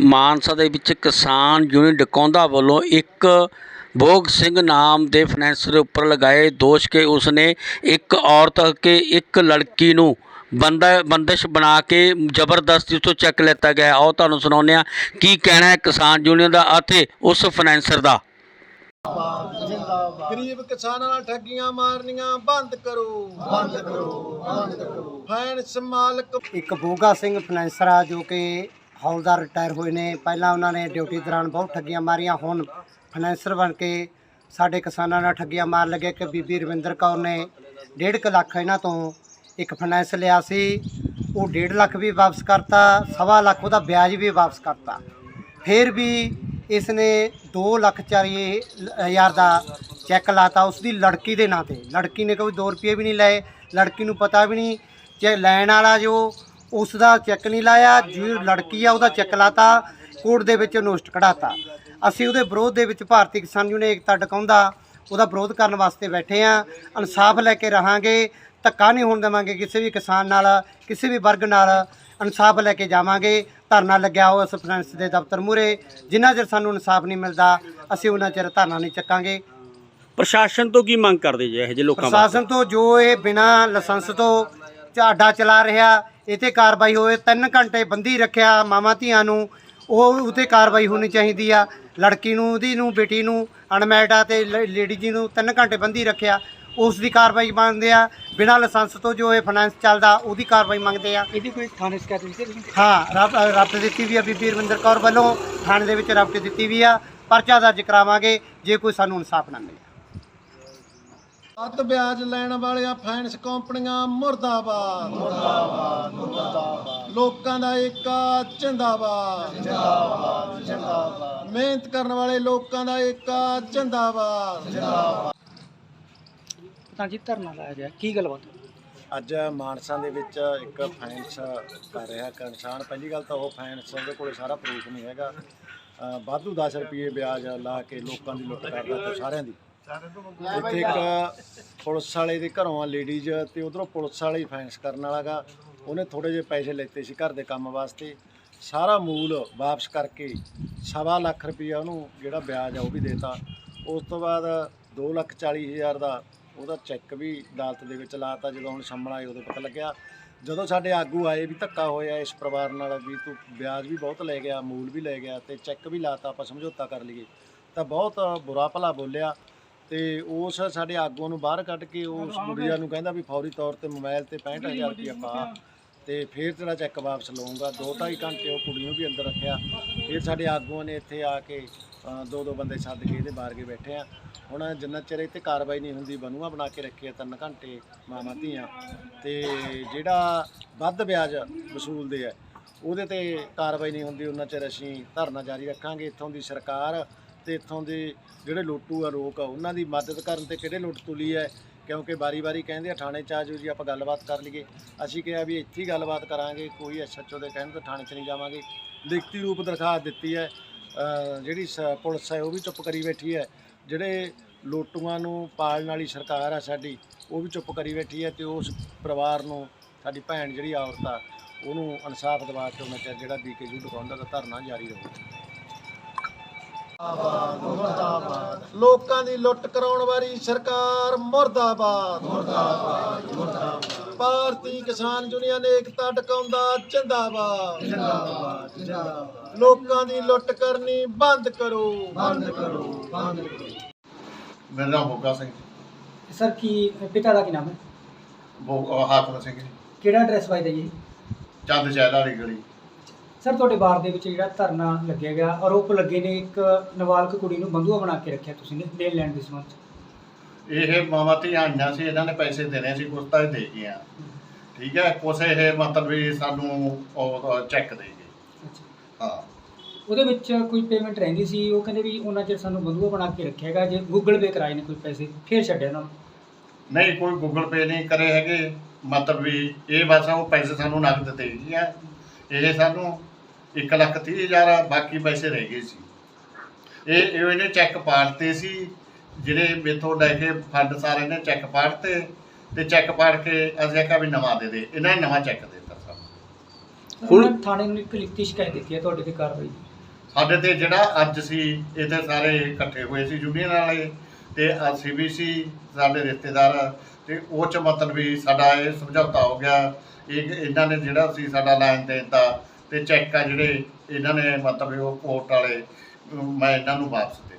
ਮਾਨਸਾ ਦੇ ਵਿੱਚ ਕਿਸਾਨ ਯੂਨੀਅਨ ਡਕੌਂਦਾ ਵੱਲੋਂ ਇੱਕ ਭੋਗ ਸਿੰਘ ਨਾਮ ਦੇ ਫਾਈਨੈਂਸਰ ਉੱਪਰ ਲਗਾਏ ਦੋਸ਼ ਕਿ ਉਸਨੇ ਇੱਕ ਔਰਤ ਕੇ ਇੱਕ ਲੜਕੀ ਨੂੰ ਬੰਦਾ ਬੰਦਸ਼ ਬਣਾ ਕੇ ਜ਼ਬਰਦਸਤੀ ਤੋਂ ਚੈੱਕ ਲੈਤਾ ਗਿਆ ਆਓ ਤੁਹਾਨੂੰ ਸੁਣਾਉਂਦੇ ਹਾਂ ਕੀ ਕਹਿਣਾ ਹੈ ਕਿਸਾਨ ਯੂਨੀਅਨ ਦਾ ਅਤੇ ਉਸ ਫਾਈਨੈਂਸਰ ਦਾ। ਗਰੀਬ ਕਿਸਾਨਾਂ ਨਾਲ ਠੱਗੀਆਂ ਮਾਰਨੀਆਂ ਬੰਦ ਕਰੋ। ਬੰਦ ਕਰੋ ਬੰਦ ਕਰੋ। ਫਾਈਨੈਂਸ ਮਾਲਕ ਇੱਕ ਬੋਗਾ ਸਿੰਘ ਫਾਈਨੈਂਸਰ ਆ ਜੋ ਕਿ ਹੌਲਦਾਰ ਰਿਟਾਇਰ ਹੋਏ ਨੇ। ਪਹਿਲਾਂ ਉਹਨਾਂ ਨੇ ਡਿਊਟੀ ਦੌਰਾਨ ਬਹੁਤ ਠੱਗੀਆਂ ਮਾਰੀਆਂ। ਹੁਣ ਫਾਈਨੈਂਸਰ ਬਣ ਕੇ ਸਾਡੇ ਕਿਸਾਨਾਂ ਨਾਲ ਠੱਗੀਆਂ ਮਾਰ ਲੱਗੇ ਕਿ ਬੀਬੀ ਰਵਿੰਦਰ ਕੌਰ ਨੇ 1.5 ਲੱਖ ਇਹਨਾਂ ਤੋਂ ਇੱਕ ਫਾਈਨੈਂਸ ਲਿਆ ਸੀ। ਉਹ 1.5 ਲੱਖ ਵੀ ਵਾਪਸ ਕਰਤਾ, ਸਵਾ ਲੱਖ ਉਹਦਾ ਵਿਆਜ ਵੀ ਵਾਪਸ ਕਰਤਾ। ਫਿਰ ਵੀ ਇਸ ਨੇ 2 ਲੱਖ ਚਾਲੀ ਹਜ਼ਾਰ ਦਾ ਚੈੱਕ ਲਾਤਾ ਉਸ ਦੀ ਲੜਕੀ ਦੇ ਨਾਂ ਤੇ। ਲੜਕੀ ਨੇ ਕੋਈ 2 ਰੁਪਏ ਵੀ ਨਹੀਂ ਲਏ। ਲੜਕੀ ਨੂੰ ਪਤਾ ਵੀ ਨਹੀਂ, ਜੇ ਲੈਣ ਵਾਲਾ ਜੋ ਉਸ ਦਾ ਚੈੱਕ ਨਹੀਂ ਲਾਇਆ ਜੋ ਲੜਕੀ ਆ ਉਹਦਾ ਚੈੱਕ ਲਾਤਾ ਕੋਰਟ ਦੇ ਵਿੱਚ ਨੋਸਟ ਕਢਾਤਾ। ਅਸੀਂ ਉਹਦੇ ਵਿਰੋਧ ਦੇ ਵਿੱਚ ਭਾਰਤੀ ਕਿਸਾਨ ਯੂਨੀਅਨ ਏਕਤਾ ਡਕਾਉਂਦਾ ਉਹਦਾ ਵਿਰੋਧ ਕਰਨ ਵਾਸਤੇ ਬੈਠੇ ਆ ਇਨਸਾਫ ਲੈ ਕੇ ਰਹਾਂਗੇ ਧੱਕਾ ਨਹੀਂ ਹੋਣ ਦੇਵਾਂਗੇ ਕਿਸੇ ਵੀ ਕਿਸਾਨ ਨਾਲ ਕਿਸੇ ਵੀ ਵਰਗ ਨਾਲ ਇਨਸਾਫ ਲੈ ਕੇ ਜਾਵਾਂਗੇ ਧਰਨਾ ਲੱਗਿਆ ਹੋਇਆ ਫਾਈਨੈਂਸ ਦੇ ਦਫ਼ਤਰ ਮੂਹਰੇ ਜਿੰਨਾ ਚਿਰ ਸਾਨੂੰ ਇਨਸਾਫ ਨਹੀਂ ਮਿਲਦਾ ਅਸੀਂ ਉਹਨਾਂ ਚਿਰ ਧਰਨਾ ਨਹੀਂ ਚੱਕਾਂਗੇ। ਪ੍ਰਸ਼ਾਸਨ ਤੋਂ ਕੀ ਮੰਗ ਕਰਦੇ ਜੇ ਇਹੋ ਜਿਹੇ ਲੋਕਾਂ ਪ੍ਰਸ਼ਾਸਨ ਤੋਂ ਜੋ ਇਹ ਬਿਨਾ ਲਾਇਸੈਂਸ ਤੋਂ ਝਾੜਾ ਚਲਾ ਰਿਹਾ ਇਹ ਤੇ ਕਾਰਵਾਈ ਹੋਵੇ 3 ਘੰਟੇ ਬੰਦੀ ਰੱਖਿਆ ਮਾਵਾਂ ਧੀਆਂ ਨੂੰ ਉਹ ਉਤੇ ਕਾਰਵਾਈ ਹੋਣੀ ਚਾਹੀਦੀ ਆ। ਲੜਕੀ ਨੂੰ ਉਹਦੀ ਨੂੰ ਬੇਟੀ ਨੂੰ ਅਨਮੈਰਿਡ ਆ ਤੇ ਲੇਡੀ ਜੀ ਨੂੰ 3 ਘੰਟੇ ਬੰਦੀ ਰੱਖਿਆ। ਉਸ ਦੀ ਕਾਰਵਾਈ ਮੰਗਦੇ ਆ। ਬਿਨਾ ਲਾਇਸੈਂਸ ਤੋਂ ਜੋ ਇਹ ਫਾਈਨੈਂਸ ਚੱਲਦਾ ਉਹਦੀ ਕਾਰਵਾਈ ਮੰਗਦੇ ਆ। ਇਹਦੀ ਕੋਈ ਥਾਣੇ ਸ਼ਿਕਾਇਤ ਦਿੱਤੀ ਤੁਸੀਂ? ਹਾਂ ਰੱਬ ਰੱਬ ਦਿੱਤੀ ਵੀ ਆ ਬੀਬੀ ਰਵਿੰਦਰ ਕੌਰ ਵੱਲੋਂ। ਥਾਣੇ ਦੇ ਵਿੱਚ ਰੱਬ ਦਿੱਤੀ ਵੀ ਆ। ਪਰਚਾ ਦਰਜ ਕਰਾਵਾਂਗੇ ਜੇ ਕੋਈ ਸਾਨੂੰ ਇਨਸਾਫ ਨਾ ਮਿਲੇ। ਵੱਧ ਵਿਆਜ ਲੈਣ ਵਾਲੀਆਂ ਫਾਈਨੈਂਸ ਕੰਪਨੀਆਂ ਮੁਰਦਾਬਾਦ। ਮੁਰਦਾਬਾਦ ਮੁਰਦਾਬਾਦ ਲੋਕਾਂ ਦਾ ਏਕਾ ਜਿੰਦਾਬਾਦ। ਜਿੰਦਾਬਾਦ ਜਿੰਦਾਬਾਦ ਮਿਹਨਤ ਕਰਨ ਵਾਲੇ ਲੋਕਾਂ ਦਾ ਏਕਾ ਜਿੰਦਾਬਾਦ। ਤਾਂ ਜੀ ਧਰਨਾ ਲਾਇਆ ਗਿਆ। ਕੀ ਗੱਲਬਾਤ? ਅੱਜ ਮਾਨਸਾ ਦੇ ਵਿੱਚ ਇੱਕ ਫਾਈਨੈਂਸ ਕਰ ਰਿਹਾ ਕਿਸਾਨ। ਪਹਿਲੀ ਗੱਲ ਤਾਂ ਉਹ ਫਾਈਨੈਂਸ ਦੇ ਕੋਲੇ ਸਾਰਾ ਪ੍ਰੂਫ ਨਹੀਂ ਹੈਗਾ। ਵਾਧੂ 10 ਰੁਪਏ ਵਿਆਜ ਲਾ ਕੇ ਲੋਕਾਂ ਦੀ ਲੁੱਟ ਕਰਦਾ ਤੇ ਸਾਰਿਆਂ ਦੀ। ਇੱਥੇ ਇੱਕ ਪੁਲਿਸ ਵਾਲੇ ਦੇ ਘਰੋਂ ਆ ਲੇਡੀਜ਼ ਤੇ ਉਧਰੋਂ ਪੁਲਿਸ ਵਾਲਾ ਹੀ ਫਾਈਨੈਂਸ ਕਰਨ ਵਾਲਾਗਾ। ਉਹਨੇ ਥੋੜੇ ਜਿਹੇ ਪੈਸੇ ਲੈਤੇ ਸੀ ਘਰ ਦੇ ਕੰਮ ਵਾਸਤੇ। ਸਾਰਾ ਮੂਲ ਵਾਪਸ ਕਰਕੇ ਸਵਾ ਲੱਖ ਰੁਪਈਆ ਉਹਨੂੰ ਜਿਹੜਾ ਵਿਆਜ ਆ ਉਹ ਵੀ ਦੇਤਾ। ਉਸ ਤੋਂ ਬਾਅਦ 2 ਲੱਖ 40 ਹਜ਼ਾਰ ਦਾ ਉਹਦਾ ਚੈੱਕ ਵੀ ਅਦਾਲਤ ਦੇ ਵਿੱਚ ਲਾਤਾ ਜਦੋਂ ਹੁਣ ਸਾਹਮਣੇ ਆਏ ਉਦੋਂ ਪਤਾ ਲੱਗਿਆ। ਜਦੋਂ ਸਾਡੇ ਆਗੂ ਆਏ ਵੀ ਧੱਕਾ ਹੋਇਆ ਇਸ ਪਰਿਵਾਰ ਨਾਲ ਵੀ ਤੂੰ ਵਿਆਜ ਵੀ ਬਹੁਤ ਲੈ ਗਿਆ ਮੂਲ ਵੀ ਲੈ ਗਿਆ ਤੇ ਚੈੱਕ ਵੀ ਲਾਤਾ ਆਪਾਂ ਸਮਝੌਤਾ ਕਰ ਲਈਏ। ਤਾਂ ਬਹੁਤ ਬੁਰਾ ਭਲਾ ਬੋਲਿਆ। ਤੇ ਉਸ ਸਾਡੇ ਆਗੂਆਂ ਨੂੰ ਬਾਹਰ ਕੱਢ ਕੇ ਉਸ ਗੁੜੀਆ ਨੂੰ ਕਹਿੰਦਾ ਵੀ ਫੌਰੀ ਤੌਰ ਤੇ ਮੋਬਾਈਲ ਤੇ 65000 ਰੁਪਇਆ ਪਾ ਤੇ ਫਿਰ ਤੇਰਾ ਚੈੱਕ ਵਾਪਸ ਲਵਾਂਗਾ ਦੋ ਢਾਈ ਘੰਟੇ ਉਹ ਕੁੜੀ ਨੂੰ ਵੀ ਅੰਦਰ ਰੱਖਿਆ। ਫਿਰ ਸਾਡੇ ਆਗੂਆਂ ਨੇ ਇੱਥੇ ਆ ਕੇ ਦੋ ਦੋ ਬੰਦੇ ਸੱਦ ਕੇ ਇਹਦੇ ਬਾਹਰ ਕੇ ਬੈਠੇ ਆ। ਹੁਣ ਜਿੰਨਾ ਚਿਰ ਇੱਥੇ ਕਾਰਵਾਈ ਨਹੀਂ ਹੁੰਦੀ ਬਣੂਆ ਬਣਾ ਕੇ ਰੱਖੇ ਆ ਤਿੰਨ ਘੰਟੇ ਮਾਵਾਂ ਧੀਆਂ। ਤੇ ਜਿਹੜਾ ਵੱਧ ਵਿਆਜ ਵਸੂਲਦੇ ਆ ਉਹਦੇ ਤੇ ਕਾਰਵਾਈ ਨਹੀਂ ਹੁੰਦੀ। ਉਹਨਾਂ ਚਿਰ ਅਸੀਂ ਧਰਨਾ ਜਾਰੀ ਰੱਖਾਂਗੇ। ਇੱਥੋਂ ਦੀ ਸਰਕਾਰ ਤੇ ਇੱਥੋਂ ਦੇ ਜਿਹੜੇ ਲੋਟੂ ਆ ਲੋਕ ਆ, ਉਹਨਾਂ ਦੀ ਮਦਦ ਕਰਨ ਤੇ ਕਿਹੜੇ ਲੁੱਟ ਤੁਲੀ ਹੈ? ਕਿਉਂਕਿ ਬਾਰੀ-ਬਾਰੀ ਕਹਿੰਦੇ ਆ, ਥਾਣੇ ਚ ਆ ਜਾਓ ਜੀ, ਆਪਾਂ ਗੱਲਬਾਤ ਕਰ ਲਈਏ। ਅਸੀਂ ਕਿਹਾ ਵੀ ਇੱਥੇ ਹੀ ਗੱਲਬਾਤ ਕਰਾਂਗੇ, ਕੋਈ ਐਸਐਚਓ ਦੇ ਕਹਿਣ ਤੇ ਥਾਣੇ ਚ ਨਹੀਂ ਜਾਵਾਂਗੇ। ਲਿਖਤੀ ਰੂਪ ਦਰਖਾਸਤ ਦਿੱਤੀ ਹੈ ਜਿਹੜੀ ਸ- ਪੁਲਿਸ ਹੈ, ਉਹ ਵੀ ਚੁੱਪ ਕਰੀ ਬੈਠੀ ਹੈ। ਜਿਹੜੇ ਲੋਟੂਆਂ ਨੂੰ ਪਾਲਣ ਵਾਲੀ ਸਰਕਾਰ ਆ ਸਾਡੀ, ਉਹ ਵੀ ਚੁੱਪ ਕਰੀ ਬੈਠੀ ਹੈ ਤੇ ਉਸ ਪਰਿਵਾਰ ਨੂੰ, ਸਾਡੀ ਭੈਣ ਜਿਹੜੀ ਔਰਤ ਆ, ਉਹਨੂੰ ਇਨਸਾਫ ਦਿਵਾ ਕੇ ਉਹਨਾਂ ਚਿਰ ਜਿਹੜਾ ਬੀਕੇ ਜੂ ਦੁਕਾਨਦਾਰ ਦਾ ਧਰਨਾ ਜਾਰੀ ਰਹੂ ਲੋਕਾਂ ਦੀ ਲੁੱਟ ਕਰਾਉਣ ਵਾਲੀ ਸਰਕਾਰ ਮੁਰਦਾਬਾਦ। ਮੁਰਦਾਬਾਦ ਮੁਰਦਾਬਾਦ। ਭਾਰਤੀ ਕਿਸਾਨ ਯੂਨੀਅਨ ਏਕਤਾ ਟਕਾਉਂਦਾ ਜਿੰਦਾਬਾਦ। ਜਿੰਦਾਬਾਦ ਜਿੰਦਾਬਾਦ। ਲੋਕਾਂ ਦੀ ਲੁੱਟ ਕਰਨੀ ਬੰਦ ਕਰੋ। ਬੰਦ ਕਰੋ ਬੰਦ ਕਰੋ। ਮੇਰਾ ਨਾਮ ਬੋਗਾ ਸਿੰਘ ਸਰ ਕੀ ਪਿਤਾ ਦਾ ਕੀ ਨਾਮ ਹੈ? ਬੋ ਹਾਕਮ ਸਿੰਘ ਕਿਹੜਾ ਐਡਰੈਸ ਵਾਈਦਾ ਜੀ? ਚੰਦ ਚਹਿਲ ਵਾਲੀ ਗਲੀ। ਸਰ ਤੁਹਾਡੇ ਬਾਰ ਦੇ ਵਿੱਚ ਜਿਹੜਾ ਧਰਨਾ ਲੱਗਿਆ ਗਿਆ ਆਰੋਪ ਲੱਗੇ ਨੇ ਇੱਕ ਨਾਬਾਲਗ ਕੁੜੀ ਨੂੰ ਬੰਦੂਆ ਬਣਾ ਕੇ ਰੱਖਿਆ ਤੁਸੀਂ ਨੇ ਦੇਣ ਲੈਣ ਦੇ ਸੰਬੰਧ 'ਚ ਇਹ ਮਾਵਾਂ ਧੀਆਂ ਆਈਆਂ ਸੀ ਇਹਨਾਂ ਨੇ ਪੈਸੇ ਦੇਣੇ ਸੀ ਕੁਛ ਤਾਂ ਦੇ ਗਏ ਆ ਠੀਕ ਹੈ ਕੁਛ ਇਹ ਮਤਲਬ ਵੀ ਸਾਨੂੰ ਉਹ ਚੈੱਕ ਦੇ ਗਏ। ਹਾਂ। ਉਹਦੇ ਵਿੱਚ ਕੋਈ ਪੇਮੈਂਟ ਰਹਿੰਦੀ ਸੀ? ਉਹ ਕਹਿੰਦੇ ਵੀ ਉਹਨਾਂ ਚਿਰ ਸਾਨੂੰ ਬੰਦੂਆ ਬਣਾ ਕੇ ਰੱਖਿਆਗਾ ਜੇ ਗੂਗਲ ਪੇ ਕਰਾਏ ਨੇ ਕੋਈ ਪੈਸੇ ਫੇਰ ਛੱਡਿਆ ਉਹਨਾਂ ਨੂੰ। ਨਹੀਂ ਕੋਈ ਗੂਗਲ ਪੇ ਨਹੀਂ ਕਰੇ ਹੈਗੇ। ਮਤਲਬ ਵੀ ਇਹ ਬਸ ਉਹ ਪੈਸੇ ਸਾਨੂੰ ਨਕਦ ਦੇ ਗਈਆਂ। ਇਹ ਸਾਨੂੰ 1 ਲੱਖ ਤੀਹ ਹਜ਼ਾਰ ਬਾਕੀ ਪੈਸੇ ਰਹਿ ਗਏ ਸੀ। ਇਹ ਇਹ ਇਹਨੇ ਚੈੱਕ ਪਾੜਤੇ ਸੀ। ਜਿਹੜੇ ਮੇਥੋਂ ਲੈ ਕੇ ਫੰਡ ਸਾਰੇ ਨੇ ਚੈੱਕ ਪਾੜਤੇ ਤੇ ਚੈੱਕ ਪਾੜ ਕੇ ਅਸੀਂ ਆਖਿਆ ਵੀ ਨਵਾਂ ਦੇ ਦੇ। ਇਹਨਾਂ ਨੇ ਨਵਾਂ ਚੈੱਕ ਦੇ ਦਿੱਤਾ ਸਾਨੂੰ। ਹੁਣ- ਥਾਣੇ ਨੂੰ ਇੱਕ ਲਿਖਤੀ ਸ਼ਿਕਾਇਤ ਦਿੱਤੀ ਹੈ ਤੁਹਾਡੇ ਤੇ ਕਾਰਵਾਈ ਸਾਡੇ ਤੇ ਜਿਹੜਾ ਅੱਜ ਸੀ ਇਹਦੇ ਸਾਰੇ ਇਕੱਠੇ ਹੋਏ ਸੀ ਯੂਨੀਅਨ ਵਾਲੇ ਤੇ ਅਸੀਂ ਵੀ ਸੀ ਸਾਡੇ ਰਿਸ਼ਤੇਦਾਰ ਤੇ ਉਹ ਚ ਮਤਲਬ ਵੀ ਸਾਡਾ ਇਹ ਸਮਝੌਤਾ ਹੋ ਗਿਆ। ਇਹ ਇਹਨਾਂ ਨੇ ਜਿਹੜਾ ਸੀ ਸਾਡਾ ਲੈਣ ਦੇਣ ਦਾ ਤੇ ਚੈੱਕ ਆ ਜਿਹੜੇ ਇਹਨਾਂ ਨੇ ਮਤਲਬ ਵੀ ਉਹ ਕੋਰਟ ਵਾਲੇ ਮੈਂ ਇਹਨਾਂ ਨੂੰ ਵਾਪਸ ਦੇ